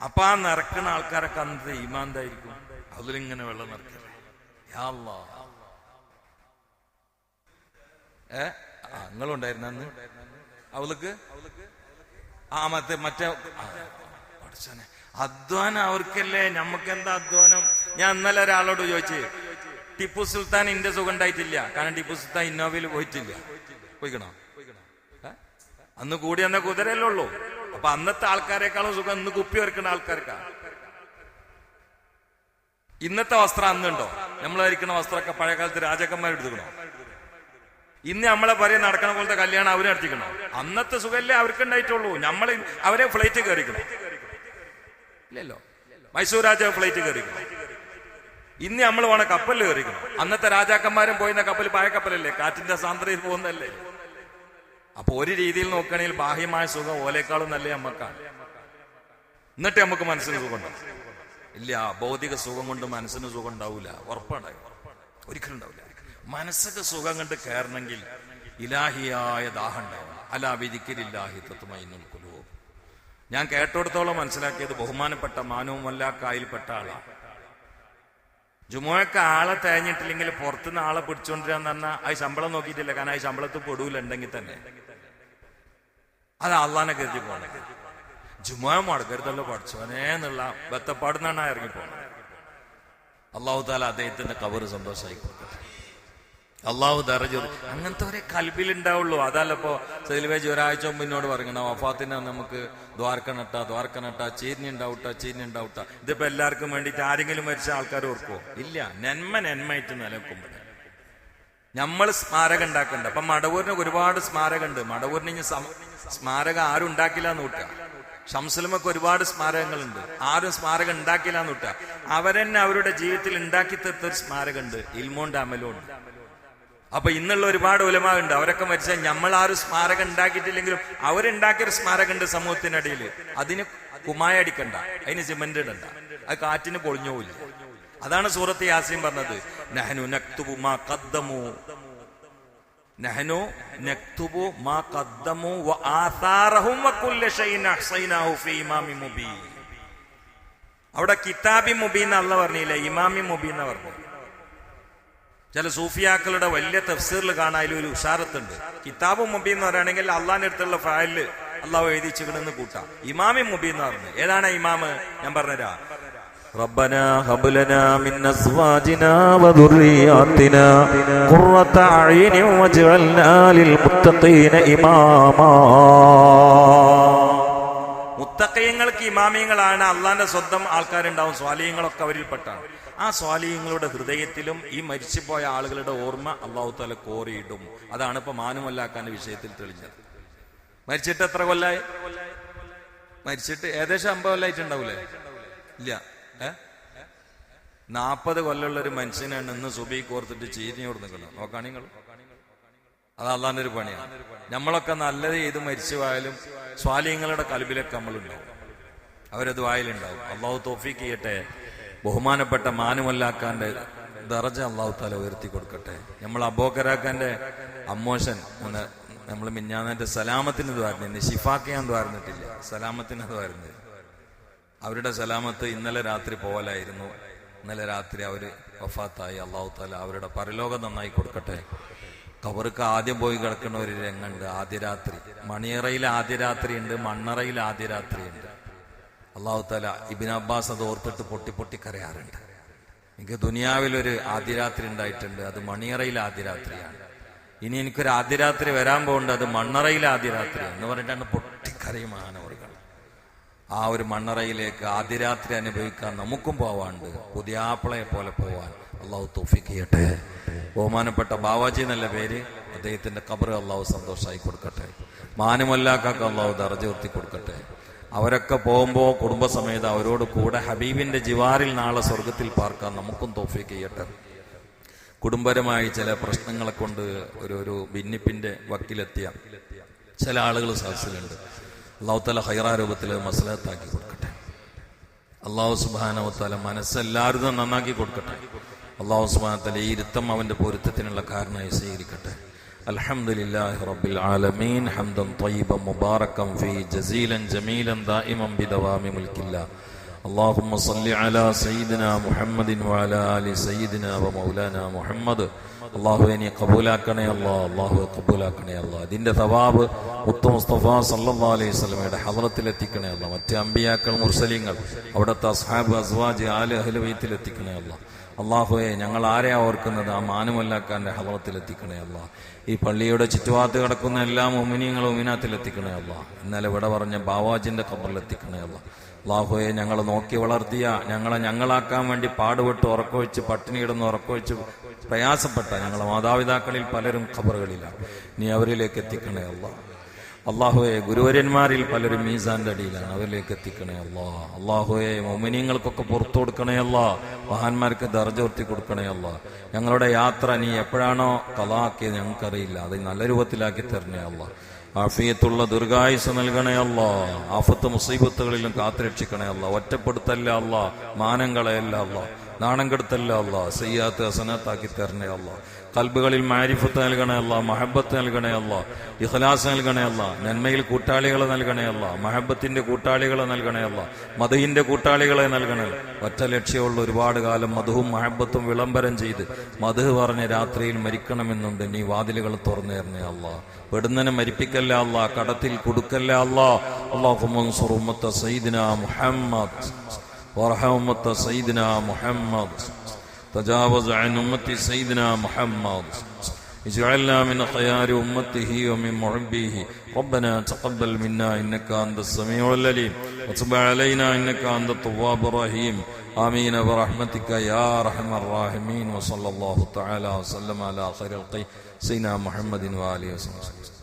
അപ്പൊ ആ നിറക്കണ ആൾക്കാരൊക്കെ അന്നത്തെ ഈമാന്തായിരിക്കും അതിലിങ്ങനെ വെള്ളം നിറക്കല്ലേ. ഏ? നിങ്ങളുണ്ടായിരുന്ന അന്ന്? അവൾക്ക്? ആ മറ്റേ മറ്റേ പഠിച്ചനെ അധ്വാനം അവർക്കല്ലേ? നമുക്ക് എന്താ അധ്വാനം? ഞാൻ ഇന്നലെ ഒരാളോട് ചോദിച്ചു ടിപ്പു സുൽത്താൻ ഇന്റെ സുഖം ഉണ്ടായിട്ടില്ല. കാരണം ടിപ്പു സുൽത്താൻ ഇന്നോവയിൽ പോയിട്ടില്ല. പോയിക്കണോ? അന്ന് കൂടി എന്ന കുതിരയല്ലേ ഉള്ളൂ. അപ്പൊ അന്നത്തെ ആൾക്കാരെക്കാളും സുഖം ഇന്ന് കുപ്പി വെറുക്കുന്ന ആൾക്കാർക്കാ. ഇന്നത്തെ വസ്ത്രം അന്നുണ്ടോ? നമ്മൾ ധരിക്കുന്ന വസ്ത്രമൊക്കെ പഴയ കാലത്ത് രാജാക്കന്മാർ എടുത്തുക്കണോ ഇന്ന് നമ്മളെ പറയും നടക്കണ പോലത്തെ കല്യാണം അവർ നടത്തിക്കണോ? അന്നത്തെ സുഖമല്ലേ അവർക്ക് ഉണ്ടായിട്ടുള്ളൂ നമ്മൾ അവരെ ഫ്ലൈറ്റ് കയറിക്കണം ഇല്ലല്ലോ. മൈസൂർ രാജാവ് ഫ്ലൈറ്റ് കയറിക്കണം ഇന്ന് നമ്മൾ വേണം കപ്പലിൽ കയറിക്കണം അന്നത്തെ രാജാക്കന്മാരും പോയിരുന്ന കപ്പൽ പായ കപ്പലല്ലേ കാറ്റിന്റെ സാന്ദ്രയിൽ പോകുന്നതല്ലേ? അപ്പൊ ഒരു രീതിയിൽ നോക്കുകയാണെങ്കിൽ ബാഹ്യമായ സുഖം ഓലേക്കാളും നല്ല നമ്മക്കാണ്. എന്നിട്ട് നമുക്ക് മനസ്സിന് സുഖം ഇല്ല. ഭൗതിക സുഖം കൊണ്ട് മനസ്സിന് സുഖം ഉണ്ടാവില്ല ഉറപ്പാണ്. ഒരിക്കലും ഉണ്ടാവില്ല മനസ്സൊക്കെ സുഖം കണ്ട് കയറണമെങ്കിൽ ഇലാഹിയായ ദാഹം ഉണ്ടാവണം. അല്ല വിധിക്കലില്ലാഹി തത്വമായി കുലു ഞാൻ കേട്ടോടത്തോളം മനസ്സിലാക്കിയത് ബഹുമാനപ്പെട്ട മാനവും മല്ലാക്കായിൽപ്പെട്ട ആളാണ് ജുമോയൊക്കെ ആളെ തേഞ്ഞിട്ടില്ലെങ്കിൽ പുറത്തുനിന്ന് ആളെ പിടിച്ചോണ്ടിരാന്ന് പറഞ്ഞാൽ അത് ശമ്പളം നോക്കിയിട്ടില്ല. കാരണം ആ ശമ്പളത്തിൽ പെടൂലുണ്ടെങ്കിൽ തന്നെ. അത് അള്ളാനെ കരുതി പോണേ. ജുമോ മുടക്കരുതല്ലോ പഠിച്ചോനെ എന്നുള്ള ബത്തപ്പാടുന്നാണ് ഇറങ്ങി പോണത് അള്ളാഹു താല അദ്ദേഹത്തിന്റെ കവറ് സന്തോഷമായി കൊടുക്കട്ടെ. അള്ളാഹു ദറജു അങ്ങനത്തെ ഒരേ കൽബിലുണ്ടാവുള്ളൂ. അതല്ലപ്പോ സെൽവേജ് ഒരാഴ്ച മുമ്പ് എന്നോട് പറയണം വഫാത്തിന് നമുക്ക് ദ്വാർക്ക നട്ട ദ്വാർക്ക നട്ട ചീരിഞ്ഞി ഉണ്ടാവട്ട ചീരിഞ്ഞി ഉണ്ടാവട്ട. ഇതിപ്പോ എല്ലാവർക്കും വേണ്ടിട്ട് ആരെങ്കിലും മരിച്ച ആൾക്കാർ ഓർക്കുമോ ഇല്ല. നന്മ നന്മയായിട്ട് നിലനിൽക്കുമ്പോൾ നമ്മൾ സ്മാരകം ഉണ്ടാക്കണ്ട. അപ്പൊ മടവൂരിന് ഒരുപാട് സ്മാരകമുണ്ട് മടവൂരിന് ഇനി സ്മാരകം ആരും ഉണ്ടാക്കില്ല എന്ന് കൂട്ടുക ഷംസലമൊക്കെ ഒരുപാട് സ്മാരകങ്ങളുണ്ട്. ആരും സ്മാരകം ഉണ്ടാക്കില്ല എന്ന് കൂട്ടുക അവരെന്നെ അവരുടെ ജീവിതത്തിൽ ഉണ്ടാക്കി തീർത്ത ഒരു സ്മാരകമുണ്ട് ഇൽമോണ്ട് അമലും ഉണ്ട് അപ്പൊ ഇന്നുള്ള ഒരുപാട് ഉലമാവുണ്ട്. അവരൊക്കെ മരിച്ചാൽ നമ്മൾ ആ ഒരു സ്മാരകം ഉണ്ടാക്കിയിട്ടില്ലെങ്കിലും അവരുണ്ടാക്കിയൊരു സ്മാരകമുണ്ട് സമൂഹത്തിനിടയിൽ അതിന് കുമായ അടിക്കണ്ട. അതിന് സിമെന്റ് ഇടണ്ട. അത് കാറ്റിന് പൊളിഞ്ഞു പോയില്ല അതാണ് സൂറത്ത് യാസീം പറഞ്ഞത്. നഹനു നക്തുബു മാ കദ്ദമു നഹനു നക്തുബു മാ കദ്ദമു വ ആസാറഹും വ കുല്ല ഷൈഇൻ അഹ്സൈനാഹു ഫീ ഇമാമി മുബീൻ. അവിടെ കിതാബി മുബീൻ അല്ല പറഞ്ഞില്ല? ഇമാമി മുബീൻ എന്ന് പറഞ്ഞു ചില സൂഫിയാക്കളുടെ വലിയ തഫ്സീറിൽ കാണാൻ അതിൽ ഒരു ഉഷാറത്തുണ്ട് കിതാബ് മുബീൻ എന്ന് പറയുകയാണെങ്കിൽ അള്ളാഹിന്റെ അടുത്തുള്ള ഫയലില് അള്ളാഹു എഴുതിച്ചിക്കണെന്ന് കൂട്ടാം ഇമാമി മുബീൻ എന്ന് പറഞ്ഞു ഏതാണ് ഇമാമ് ഞാൻ പറഞ്ഞുതരാ ربنا هب لنا من ازواجنا وذرياتنا قرة اعين واجعلنا للمتقين اماما മുത്തക്കയങ്ങൾക്ക് ഇമാമിയങ്ങളാണ് അള്ളാന്റെ സ്വന്തം ആൾക്കാരുണ്ടാവും സ്വാലിയങ്ങളൊക്കെ അവരിൽപ്പെട്ടാണ് ആ സ്വാലിയങ്ങളുടെ ഹൃദയത്തിലും ഈ മരിച്ചുപോയ ആളുകളുടെ ഓർമ്മ അള്ളാഹു തല കോറിയിടും അതാണ് ഇപ്പൊ മാനുമല്ലാക്കാന്റെ വിഷയത്തിൽ തെളിഞ്ഞത്. മരിച്ചിട്ട് എത്ര കൊല്ലായി? മരിച്ചിട്ട് ഏകദേശം അമ്പത് കൊല്ലായിട്ടുണ്ടാവൂലേ? ഇല്ല. ഏ? നാപ്പത് കൊല്ലമുള്ള ഒരു മനുഷ്യനാണ് ഇന്ന് സുബി കോർത്തിട്ട് ചീരിഞ്ഞു കൊടുക്കുന്നത് നോക്കാണ് നിങ്ങൾ. അത് അള്ളാന്റെ ഒരു പണിയാണ്. നമ്മളൊക്കെ നല്ലത് ചെയ്ത് മരിച്ചു പോയാലും സ്വാലിയങ്ങളുടെ കൽബിലൊക്കെ നമ്മളുണ്ടാവും. അവരത് വായിലുണ്ടാവും. അള്ളാഹു തോഫിക്ക് ചെയ്യട്ടെ. ബഹുമാനപ്പെട്ട മാനുമല്ലാക്കാന്റെ ദറജ അള്ളാഹു താല ഉയർത്തി കൊടുക്കട്ടെ. നമ്മൾ അബോക്കരാക്കാന്റെ അമ്മോഷൻ നമ്മൾ മിഞ്ഞാന്നെ സലാമത്തിന് ദ്വാരുന്നു ഷിഫാക്കയാൻ ദ്വാരുന്നിട്ടില്ല സലാമത്തിന് ദ്വാരുന്നത് അവരുടെ സലാമത്ത് ഇന്നലെ രാത്രി പോവലായിരുന്നു. ഇന്നലെ രാത്രി അവർ വഫാത്തായി. അള്ളാഹു താല അവരുടെ പരലോകം നന്നായി കൊടുക്കട്ടെ. കബർക്ക് ആദ്യം പോയി കിടക്കുന്ന ഒരു രംഗമുണ്ട്. ആദ്യ രാത്രി മണിയറയിൽ ആദ്യ രാത്രി ഉണ്ട് മണ്ണറയിൽ ആദ്യ രാത്രി ഉണ്ട് അള്ളാഹു താല ഇബിൻ അബ്ബാസ് അത് ഓർത്തിട്ട് പൊട്ടി പൊട്ടി കരയാറുണ്ട്. എനിക്ക് ദുനിയാവിലൊരു ആദ്യരാത്രി ഉണ്ടായിട്ടുണ്ട്. അത് മണിയറയിൽ ആദ്യരാത്രിയാണ്. ഇനി എനിക്കൊരു ആദ്യരാത്രി വരാൻ പോകുന്നുണ്ട് അത് മണ്ണറയിൽ ആദ്യരാത്രി എന്ന് പറഞ്ഞിട്ടാണ് പൊട്ടിക്കരയുമാനവറുകൾ ആ ഒരു മണ്ണറയിലേക്ക് ആദ്യരാത്രി അനുഭവിക്കാൻ നമുക്കും പോവാണ്ട്. പുതിയാപ്പിളയെ പോലെ പോവാൻ അള്ളാഹു തോഫിക്ക് ചെയ്യട്ടെ. ബഹുമാനപ്പെട്ട ബാവാജി എന്നല്ല പേര്. അദ്ദേഹത്തിന്റെ കബറ് അള്ളാഹു സന്തോഷമായി കൊടുക്കട്ടെ. മാനുമല്ലാക്കൊക്കെ അള്ളാഹു ദർജ ഉയർത്തി കൊടുക്കട്ടെ. അവരൊക്കെ പോകുമ്പോൾ കുടുംബസമേത അവരോട് കൂടെ ഹബീബിന്റെ ജിവാറിൽ നാളെ സ്വർഗത്തിൽ പാർക്കാൻ നമുക്കും തോഫിക്ക് ചെയ്യട്ടെ. കുടുംബപരമായി ചില പ്രശ്നങ്ങളെ കൊണ്ട് ഒരു ഒരു ഭിന്നിപ്പിന്റെ വക്കിലെത്തിയ ചില ആളുകൾ സദസ്സിലുണ്ട് അള്ളാഹു തല ഹൈറാ രൂപത്തിൽ മസലത്താക്കി കൊടുക്കട്ടെ. അള്ളാഹു സുബാനവത്തല മനസ്സെല്ലാവരും നന്നാക്കി കൊടുക്കട്ടെ. അള്ളാഹു സുബാനത്തല ഈ ഇരുത്തം അവന്റെ പൊരുത്തത്തിനുള്ള കാരണമായി സ്വീകരിക്കട്ടെ. الحمدلله رب العالمين حمدا طيبا مباركا فيه جزيلا جميلا دائما بدوام ملك الله اللهم صل على سيدنا محمد وعلى ال سيدنا ومولانا محمد അള്ളാഹു ഇനി കബൂലാക്കണേ അല്ലാ അള്ളാഹു കബൂലാക്കണേ അല്ലാ ഇതിന്റെ തവാബ് മുത്തു മുസ്തഫ സല്ലാ അലൈഹി സ്വലമയുടെ ഹദറത്തിൽ എത്തിക്കണേ അല്ല മറ്റ് അമ്പിയാക്കൾ മുർസലിങ്ങൾ അവിടുത്തെ അസ്ഹാബ് അസ്വാജ് ആല് അഹ്ലുവൈത്തിൽ എത്തിക്കണേ അല്ല അള്ളാഹുയെ ഞങ്ങൾ ആരെയാ ഓർക്കുന്നത്? ആ മാനുമല്ലാക്കാന്റെ ഹദറത്തിൽ എത്തിക്കണേ അല്ല ഈ പള്ളിയുടെ ചുറ്റുപാത്ത് കിടക്കുന്ന എല്ലാ മുമിനിയങ്ങളും ഉമിനാത്തിൽ എത്തിക്കണേ അല്ല ഇന്നലെ ഇവിടെ പറഞ്ഞ ബാവാജിന്റെ ഖബറിൽ എത്തിക്കണേ അല്ല അള്ളാഹുയെ ഞങ്ങൾ നോക്കി വളർത്തിയ ഞങ്ങളെ ഞങ്ങളാക്കാൻ വേണ്ടി പാടുപെട്ട് ഉറക്കവെച്ച് പട്ടിണിയിടുന്ന് ഉറക്കവെച്ച് പ്രയാസപ്പെട്ട ഞങ്ങളെ മാതാപിതാക്കളിൽ പലരും ഖബറുകളിലാണ്. നീ അവരിലേക്ക് എത്തിക്കണേ അല്ല അള്ളാഹുയെ ഗുരുവര്യന്മാരിൽ പലരും മീസാന്റെ അടിയിലാണ്. അവരിലേക്ക് എത്തിക്കണേ അല്ലാ അള്ളാഹുയെ മൗമിനിയങ്ങൾക്കൊക്കെ പുറത്തു കൊടുക്കണേ അല്ല മഹാന്മാർക്ക് ദർജ ഉയർത്തി കൊടുക്കണേ ഞങ്ങളുടെ യാത്ര നീ എപ്പോഴാണോ കലാക്കിയത് ഞങ്ങൾക്കറിയില്ല. അത് നല്ല രൂപത്തിലാക്കി തരണേ ആഫിയത്തുള്ള ദീർഘായുസ് നൽകണേ ആഫത്ത് മുസീബത്തുകളിലും കാത്തുരക്ഷിക്കണേ അല്ല ഒറ്റപ്പെടുത്തല്ല അല്ല മാനങ്ങളെയല്ല അല്ല നാണം കെടുത്തല്ല അല്ല സയ്യാത്ത് ഹസനത്താക്കി തരണേ അല്ല കൽബുകളിൽ മാരിഫത്ത് നൽകണേ അല്ല മഹബത്ത് നൽകണേ അല്ല ഇഖലാസ് നൽകണേ അല്ല നന്മയിൽ കൂട്ടാളികളെ നൽകണേ അല്ല മഹബത്തിന്റെ കൂട്ടാളികളെ നൽകണേ അല്ല മധുവിന്റെ കൂട്ടാളികളെ നൽകണേ ഒറ്റ ലക്ഷ്യമുള്ള ഒരുപാട് കാലം മധുവും മഹബത്തും വിളംബരം ചെയ്ത് മധു പറഞ്ഞ രാത്രിയിൽ മരിക്കണമെന്നുണ്ട്. നീ വാതിലുകൾ തുറന്നു തരണേ അല്ല പെടുന്നനെ മരിപ്പിക്കല്ല അല്ല കടത്തിൽ കൊടുക്കല്ല അല്ല അള്ളാഹു സയ്യിദിന മുഹമ്മദ് وارحم أمة سيدنا محمد تجاوز عن أمة سيدنا محمد اجعلنا من خيار أمته ومن محبيه ربنا تقبل منا إنك أنت السميع العليم وتب علينا إنك أنت التواب الرحيم آمين برحمتك يا أرحم الراحمين وصلى الله تعالى وسلم على خير القي سيدنا محمد وآله وسلم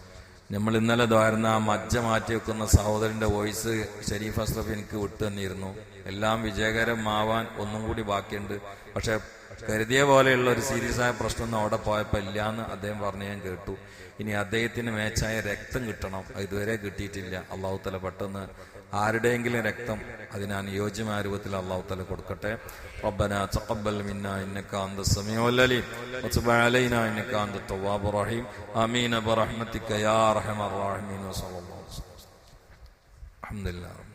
നമ്മൾ ഇന്നലെ ദ്വാരുന്ന ആ മജ്ജ മാറ്റി വെക്കുന്ന സഹോദരന്റെ വോയിസ് ഷരീഫ് അസ്രഫ് എനിക്ക് വിട്ടു തന്നിരുന്നു എല്ലാം വിജയകരമാവാൻ ഒന്നും കൂടി ബാക്കിയുണ്ട് പക്ഷെ കരുതിയ പോലെയുള്ള ഒരു സീരിയസ് ആയ പ്രശ്നമൊന്നും അവിടെ പോയപ്പോൾ ഇല്ലാന്ന് അദ്ദേഹം പറഞ്ഞ് ഞാൻ കേട്ടു ഇനി അദ്ദേഹത്തിന് മേച്ചായ രക്തം കിട്ടണം അത് ഇതുവരെ കിട്ടിയിട്ടില്ല അള്ളാഹു തല പെട്ടെന്ന് ആരുടെയെങ്കിലും രക്തം അതിന് അനുയോജ്യമായ രൂപത്തിൽ അള്ളാഹു തല കൊടുക്കട്ടെ ربنا تقبل منا انك انت السميع العليم وتب علينا انك انت التواب الرحيم امين برحمتك يا ارحم الراحمين وصلى الله عليه وسلم الحمد لله رب